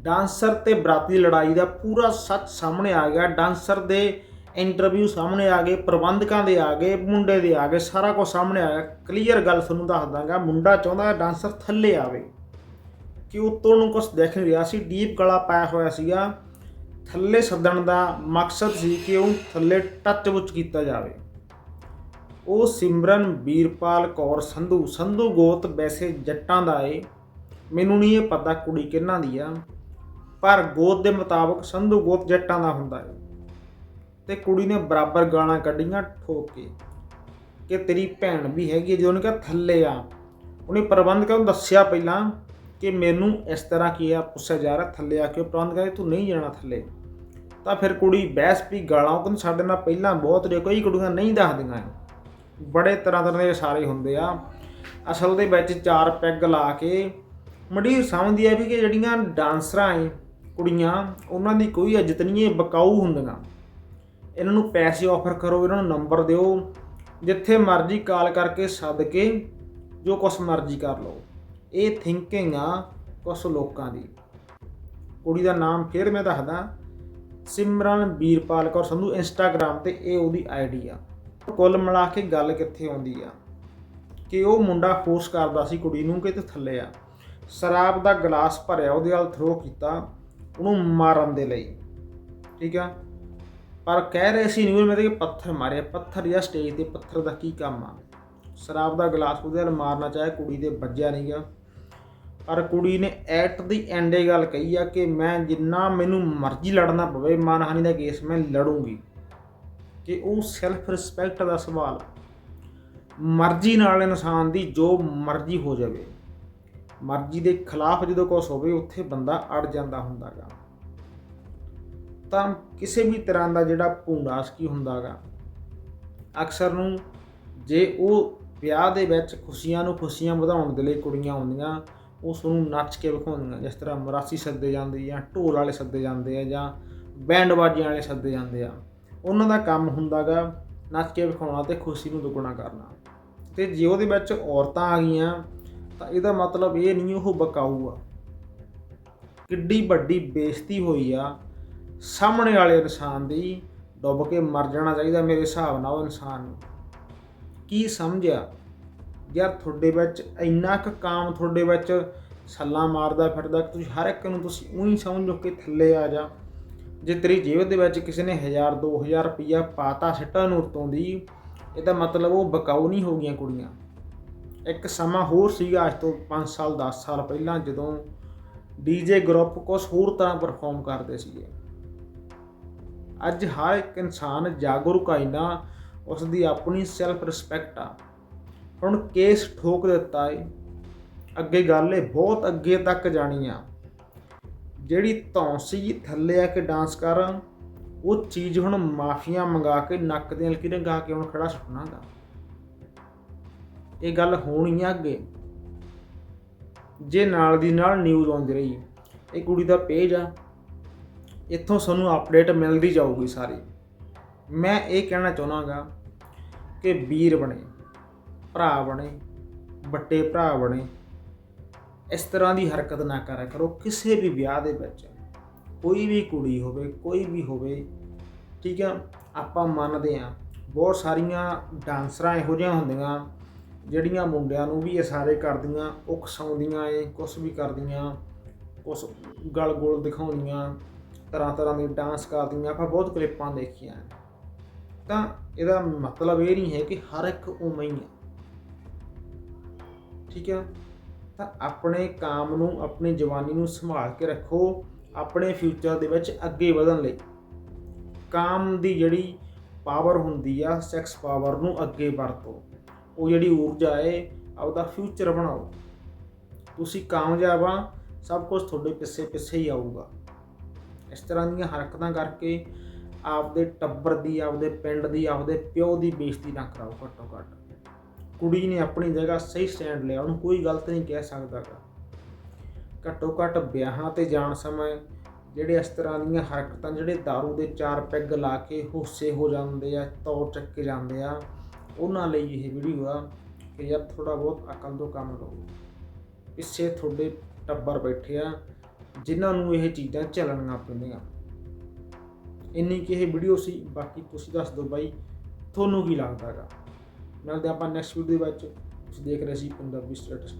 Dancer ਤੇ ਬਰਾਤੀ ਦੀ ਲੜਾਈ ਦਾ ਪੂਰਾ ਸੱਚ ਸਾਹਮਣੇ ਆ ਗਿਆ। ਡਾਂਸਰ ਦੇ ਇੰਟਰਵਿਊ ਸਾਹਮਣੇ ਆ ਗਏ, ਪ੍ਰਬੰਧਕਾਂ ਦੇ ਆ ਗਏ, ਮੁੰਡੇ ਦੇ ਆ ਗਏ, ਸਾਰਾ ਕੁਝ ਸਾਹਮਣੇ ਆ ਗਿਆ ਕਲੀਅਰ ਗੱਲ ਤੁਹਾਨੂੰ ਦੱਸ ਦਾਂਗਾ ਮੁੰਡਾ ਚਾਹੁੰਦਾ ਡਾਂਸਰ ਥੱਲੇ ਆਵੇ। ਕਿ ਉੱਤੋਂ ਨੂੰ ਕੁਝ ਦਿਖ ਨਹੀਂ ਰਿਹਾ ਸੀ, ਡੀਪ ਗਲਾ ਪਾਇਆ ਹੋਇਆ ਸੀਗਾ। ਥੱਲੇ ਸੱਦਣ ਦਾ ਮਕਸਦ ਸੀ ਕਿ ਉਹ ਥੱਲੇ ਟੱਚ ਵਿੱਚ ਕੀਤਾ ਜਾਵੇ। ਉਹ ਸਿਮਰਨ ਵੀਰਪਾਲ ਕੌਰ, ਸੰਧੂ। ਸੰਧੂ ਗੋਤ ਵੈਸੇ ਜੱਟਾਂ ਦਾ ਏ। ਮੈਨੂੰ ਨਹੀਂ ਇਹ ਪਤਾ ਕੁੜੀ ਕਿਹਨਾਂ ਦੀ ਆ। ਪਰ ਗੋਤ ਦੇ ਮੁਤਾਬਕ ਸੰਧੂ ਗੋਤ ਜੱਟਾਂ ਦਾ ਹੁੰਦਾ ਹੈ। ਤੇ ਕੁੜੀ ਨੇ ਬਰਾਬਰ ਗਾਲਾਂ ਕੱਢੀਆਂ ਠੋਕ ਕੇ ਕਿ ਤੇਰੀ ਭੈਣ ਵੀ ਹੈਗੀ ਹੈ ਜਦੋਂ ਉਹਨੇ ਕਿਹਾ ਥੱਲੇ ਆ। ਉਹਨੇ ਪ੍ਰਬੰਧਕਾਂ ਨੂੰ ਦੱਸਿਆ ਪਹਿਲਾਂ ਕਿ ਮੈਨੂੰ ਇਸ ਤਰ੍ਹਾਂ ਕੀ ਆ, ਪੁੱਛਿਆ ਜਾ ਰਿਹਾ, ਥੱਲੇ ਆ ਕੇ ਉਹ ਪ੍ਰਬੰਧ ਕਹਿੰਦੇ, ਤੂੰ ਨਹੀਂ ਜਾਣਾ ਥੱਲੇ। ਤਾਂ ਫਿਰ ਕੁੜੀ ਬਹਿਸ ਵੀ ਗਾਲਾਂ, ਉਹ ਕਹਿੰਦੀ, ਸਾਡੇ ਨਾਲ ਪਹਿਲਾਂ ਬਹੁਤ ਰੇ ਕੋਈ ਕੁੜੀਆਂ ਨਹੀਂ ਦੱਸਦੀਆਂ ਬੜੇ ਤਰ੍ਹਾਂ ਤਰ੍ਹਾਂ ਦੇ ਇਸ਼ਾਰੇ ਹੁੰਦੇ ਆ। ਅਸਲ ਦੇ ਵਿੱਚ ਚਾਰ ਪੈਗ ਲਾ ਕੇ ਮੜੀ ਸਮਝਦੀ ਆ ਵੀ ਕਿ ਜਿਹੜੀਆਂ ਡਾਂਸਰਾਂ ਏ ਕੁੜੀਆਂ, ਉਹਨਾਂ ਦੀ ਕੋਈ ਇੱਜ਼ਤ ਨਹੀਂ ਇਹ ਬਕਾਊ ਹੁੰਦੀਆਂ। ਇਹਨਾਂ ਨੂੰ ਪੈਸੇ ਆਫਰ ਕਰੋ, ਇਹਨਾਂ ਨੂੰ ਨੰਬਰ ਦਿਓ। ਜਿੱਥੇ ਮਰਜ਼ੀ ਕਾਲ ਕਰਕੇ ਸੱਦ ਕੇ ਜੋ ਕੁਛ ਮਰਜ਼ੀ ਕਰ ਲਓ। ਇਹ ਥਿੰਕਿੰਗ ਆ ਕੁਛ ਲੋਕਾਂ ਦੀ। ਕੁੜੀ ਦਾ ਨਾਮ ਫਿਰ ਮੈਂ ਦੱਸਦਾ। ਸਿਮਰਨ ਵੀਰਪਾਲ ਕੌਰ ਸੰਧੂ ਇੰਸਟਾਗ੍ਰam ਤੇ ਇਹ ਉਹਦੀ ਆਈਡੀ ਆ। ਕੁੱਲ ਮਿਲਾ ਕੇ ਗੱਲ ਕਿੱਥੇ ਆਉਂਦੀ ਆ? ਕਿ ਉਹ ਮੁੰਡਾ ਫੋਰਸ ਕਰਦਾ ਸੀ ਕੁੜੀ ਨੂੰ ਕਿ ਤੇ ਥੱਲੇ ਆ। ਸ਼ਰਾਬ ਦਾ ਗਲਾਸ ਭਰਿਆ, ਉਹਦੇ ਨਾਲ ਥਰੋ ਕੀਤਾ। ਉਹਨੂੰ ਮਾਰਨ ਦੇ ਲਈ। ਠੀਕ ਆ? ਪਰ ਕਹਿ ਰਹੇ ਸੀ ਨਿਊਜ਼ ਮੈਂ ਕਿ ਪੱਥਰ ਮਾਰਿਆ ਪੱਥਰ ਜਾਂ ਸਟੇਜ ਤੇ ਪੱਥਰ ਦਾ ਕੀ ਕੰਮ ਆ? ਸ਼ਰਾਬ ਦਾ ਗਲਾਸ ਉਹਦੇ ਨਾਲ ਮਾਰਨਾ ਚਾਹੇ ਕੁੜੀ ਦੇ ਵੱਜਿਆ ਨਹੀਂਗਾ ਪਰ ਕੁੜੀ ਨੇ ਐਟ ਦੀ ਐਂਡ ਇਹ ਗੱਲ ਕਹੀ ਆ ਕਿ ਮੈਂ ਜਿੰਨਾ ਮੈਨੂੰ ਮਰਜ਼ੀ ਲੜਨਾ ਪਵੇ, ਮਾਨਹਾਨੀ ਦਾ ਕੇਸ ਮੈਂ ਲੜੂੰਗੀ। ਕਿ ਉਹ ਸੈਲਫ ਰਿਸਪੈਕਟ ਦਾ ਸਵਾਲ ਮਰਜ਼ੀ ਨਾਲ ਇਨਸਾਨ ਦੀ ਜੋ ਮਰਜ਼ੀ ਹੋ ਜਾਵੇ। ਮਰਜ਼ੀ ਦੇ ਖਿਲਾਫ ਜਦੋਂ ਕੁਝ ਹੋਵੇ, ਉੱਥੇ ਬੰਦਾ ਅੜ ਜਾਂਦਾ ਹੁੰਦਾਗਾ। ਤਾਂ ਕਿਸੇ ਵੀ ਤਰ੍ਹਾਂ ਦਾ ਜਿਹੜਾ ਭੂੰਡਾਸ ਕੀ ਹੁੰਦਾਗਾ। ਅਕਸਰ ਨੂੰ ਜੇ ਉਹ ਵਿਆਹ ਦੇ ਵਿੱਚ ਖੁਸ਼ੀਆਂ ਨੂੰ ਖੁਸ਼ੀਆਂ ਵਧਾਉਣ ਦੇ ਲਈ ਕੁੜੀਆਂ ਆਉਂਦੀਆਂ, ਉਸ ਨੂੰ ਨੱਚ ਕੇ ਵਿਖਾਉਂਦੀਆਂ, ਜਿਸ ਤਰ੍ਹਾਂ ਮਰਾਸੀ ਸੱਦੇ ਜਾਂਦੇ ਜਾਂ ਢੋਲ ਵਾਲੇ ਸੱਦੇ ਜਾਂਦੇ ਆ ਜਾਂ ਬੈਂਡ ਬਾਜੀਆਂ ਵਾਲੇ ਸੱਦੇ ਜਾਂਦੇ ਆ। ਉਹਨਾਂ ਦਾ ਕੰਮ ਹੁੰਦਾਗਾ ਨੱਚ ਕੇ ਵਿਖਾਉਣਾ ਤੇ ਖੁਸ਼ੀ ਨੂੰ ਦੁੱਗਣਾ ਕਰਨਾ। ਤੇ ਜੇ ਉਹਦੇ ਵਿੱਚ ਔਰਤਾਂ ਆ ਗਈਆਂ ਤਾਂ ਇਹਦਾ ਮਤਲਬ ਇਹ ਨਹੀਂ ਉਹ ਬਕਾਊ ਆ ਕਿੱਡੀ ਵੱਡੀ ਬੇਇੱਜ਼ਤੀ ਹੋਈ ਆ। ਸਾਹਮਣੇ ਵਾਲੇ ਇਨਸਾਨ ਦੀ ਡੁੱਬ ਕੇ ਮਰ ਜਾਣਾ ਚਾਹੀਦਾ ਮੇਰੇ ਹਿਸਾਬ ਨਾਲ ਉਹ ਇਨਸਾਨ ਨੂੰ। ਕੀ ਸਮਝਿਆ? ਯਾਰ ਤੁਹਾਡੇ ਵਿੱਚ ਇੰਨਾ ਕੁ ਕਾਮ ਤੁਹਾਡੇ ਵਿੱਚ ਸੱਲਾ ਮਾਰਦਾ ਫਿਰਦਾ ਕਿ ਤੁਸੀਂ ਹਰ ਇੱਕ ਨੂੰ ਤੁਸੀਂ ਉਹੀ ਸਮਝੋ ਕਿ ਥੱਲੇ ਆ ਜਾ। ਜੇ ਤੇਰੀ ਜੇਬ ਦੇ ਵਿੱਚ ਕਿਸੇ ਨੇ 1000 2000 ਰੁਪਈਆ ਪਾਤਾ ਸਿੱਟਾ ਨੂੰ ਉਤੋਂ ਦੀ, ਇਹਦਾ ਮਤਲਬ ਉਹ ਬਕਾਊ ਨਹੀਂ ਹੋ ਗਈਆਂ ਕੁੜੀਆਂ। ਇੱਕ ਸਮਾਂ ਹੋਰ ਸੀਗਾ ਅੱਜ ਤੋਂ 5 ਸਾਲ 10 ਸਾਲ ਪਹਿਲਾਂ ਜਦੋਂ ਡੀਜੇ ਗਰੁੱਪ ਕੁਝ ਹੋਰ ਤਰ੍ਹਾਂ ਪਰਫਾਰਮ ਕਰਦੇ ਸੀਗੇ। ਅੱਜ ਹਰ ਇੱਕ ਇਨਸਾਨ ਜਾਗਰੂਕ ਆ ਇੰਨਾ ਉਸ ਦੀ ਆਪਣੀ ਸੈਲਫ ਰਿਸਪੈਕਟ ਆ। ਹੁਣ ਕੇਸ ਠੋਕ ਦਿੱਤਾ ਏ। ਅੱਗੇ ਗੱਲ ਏ, ਬਹੁਤ ਅੱਗੇ ਤੱਕ ਜਾਣੀ ਆ। ਜਿਹੜੀ ਧੌਂਸੀ ਥੱਲੇ ਆ ਕੇ ਡਾਂਸ ਕਰ ਉਹ ਚੀਜ਼ ਹੁਣ ਮਾਫੀਆਂ ਮੰਗਾ ਕੇ ਨੱਕ ਦੇ ਹਲਕੀ ਗਾ ਕੇ ਹੁਣ ਖੜਾ ਸੁਣਾਗਾ ਇਹ ਗੱਲ ਹੋਣੀ ਆ ਅੱਗੇ। ਜੇ ਨਾਲ ਦੀ ਨਾਲ ਨਿਊਜ਼ ਆਉਂਦੀ ਰਹੀ, ਇਹ ਕੁੜੀ ਦਾ ਪੇਜ ਆ। ਇੱਥੋਂ ਸਾਨੂੰ ਅਪਡੇਟ ਮਿਲਦੀ ਜਾਊਗੀ ਸਾਰੀ। ਮੈਂ ਇਹ ਕਹਿਣਾ ਚਾਹੁੰਦਾਗਾ ਕਿ ਵੀਰ ਬਣੇ, ਭਰਾ ਬਣੇ, ਵੱਡੇ ਭਰਾ ਬਣੇ, ਇਸ ਤਰ੍ਹਾਂ ਦੀ ਹਰਕਤ ਨਾ ਕਰਿਆ ਕਰੋ ਕਿਸੇ ਵੀ ਵਿਆਹ ਦੇ ਵਿੱਚ। ਕੋਈ ਵੀ ਕੁੜੀ ਹੋਵੇ, ਕੋਈ ਵੀ ਹੋਵੇ, ਠੀਕ ਆ, ਆਪਾਂ ਮੰਨਦੇ ਆ। ਬਹੁਤ ਸਾਰੀਆਂ ਡਾਂਸਰਾਂ ਇਹੋ ਜਿਹੀਆਂ ਹੁੰਦੀਆਂ ਜਿਹੜੀਆਂ ਮੁੰਡਿਆਂ ਨੂੰ ਵੀ ਇਹ ਸਾਰੇ ਕਰਦੀਆਂ ਉਕਸਾਉਂਦੀਆਂ ਏ ਕੁਝ ਵੀ ਕਰਦੀਆਂ, ਕੁਛ ਗਲ ਗੋਲ ਦਿਖਾਉਂਦੀਆਂ ਤਰ੍ਹਾਂ ਤਰ੍ਹਾਂ ਦੇ ਡਾਂਸ ਕਰਦੀਆਂ, ਆਪਾਂ ਬਹੁਤ ਕਲਿੱਪਾਂ ਦੇਖੀਆਂ ਤਾਂ ਇਹਦਾ ਮਤਲਬ ਇਹ ਨਹੀਂ ਹੈ ਕਿ ਹਰ ਇੱਕ ਉਵੇਂ ਹੀ ਹੈ ਠੀਕ ਹੈ ਤਾਂ ਆਪਣੇ ਕਾਮ ਨੂੰ, ਆਪਣੀ ਜਵਾਨੀ ਨੂੰ ਸੰਭਾਲ ਕੇ ਰੱਖੋ, ਆਪਣੇ ਫਿਊਚਰ ਦੇ ਵਿੱਚ ਅੱਗੇ ਵਧਣ ਲਈ। ਕਾਮ ਦੀ ਜਿਹੜੀ ਪਾਵਰ ਹੁੰਦੀ ਆ ਸੈਕਸ ਪਾਵਰ ਨੂੰ ਅੱਗੇ ਵਰਤੋ। ਉਹ ਜਿਹੜੀ ਊਰਜਾ ਹੈ, ਆਪਦਾ ਫਿਊਚਰ ਬਣਾਓ। ਤੁਸੀਂ ਕਾਮਯਾਬ ਆ, ਸਭ ਕੁਝ ਤੁਹਾਡੇ ਪਿੱਛੇ ਪਿੱਛੇ ਹੀ ਆਊਗਾ। ਇਸ ਤਰ੍ਹਾਂ ਦੀਆਂ ਹਰਕਤਾਂ ਕਰਕੇ ਆਪਦੇ ਟੱਬਰ ਦੀ, ਆਪਦੇ ਪਿੰਡ ਦੀ, ਆਪਦੇ ਪਿਓ ਦੀ ਬੇਇੱਜ਼ਤੀ ਨਾ ਕਰਾਓ ਘੱਟੋ ਘੱਟ। ਕੁੜੀ ਨੇ ਆਪਣੀ ਜਗ੍ਹਾ ਸਹੀ ਸਟੈਂਡ ਲਿਆ, ਉਹਨੂੰ ਕੋਈ ਗਲਤ ਨਹੀਂ ਕਹਿ ਸਕਦਾਗਾ। ਘੱਟੋ ਘੱਟ ਵਿਆਹਾਂ ਤੇ ਜਾਣ ਸਮੇਂ ਜਿਹੜੇ ਇਸ ਤਰ੍ਹਾਂ ਦੀਆਂ ਹਰਕਤਾਂ, ਜਿਹੜੇ दारू ਦੇ ਚਾਰ ਪੈਗ ਲਾ ਕੇ ਹੋਸੇ ਹੋ ਜਾਂਦੇ ਆ, ਤੌਰ ਚੱਕੇ ਜਾਂਦੇ ਆ ਉਹਨਾਂ ਲਈ ਇਹ ਵੀਡੀਓ ਆ ਕਿ ਯਾਰ ਥੋੜਾ ਬਹੁਤ ਅਕਲ ਤੋਂ ਕੰਮ ਲਓ ਪਿੱਛੇ ਤੁਹਾਡੇ ਟੱਬਰ ਬੈਠੇ ਆ, ਜਿਨ੍ਹਾਂ ਨੂੰ ਇਹ ਚੀਜ਼ਾਂ ਚੱਲਣੀਆਂ ਪੈਂਦੀਆਂ। ਇੰਨੀ ਕਿ ਇਹ ਵੀਡੀਓ ਸੀ, ਬਾਕੀ ਤੁਸੀਂ ਦੱਸ ਦਿਓ ਬਾਈ, ਤੁਹਾਨੂੰ ਕੀ ਲੱਗਦਾ ਹੈਗਾ? ਮਿਲਦੇ ਆਪਾਂ ਨੈਕਸਟ ਵੀਡੀਓ ਵਿੱਚ। ਤੁਸੀਂ ਦੇਖ ਰਹੇ ਸੀ ਪੰਜਾਬੀ ਸਟੇਟਸ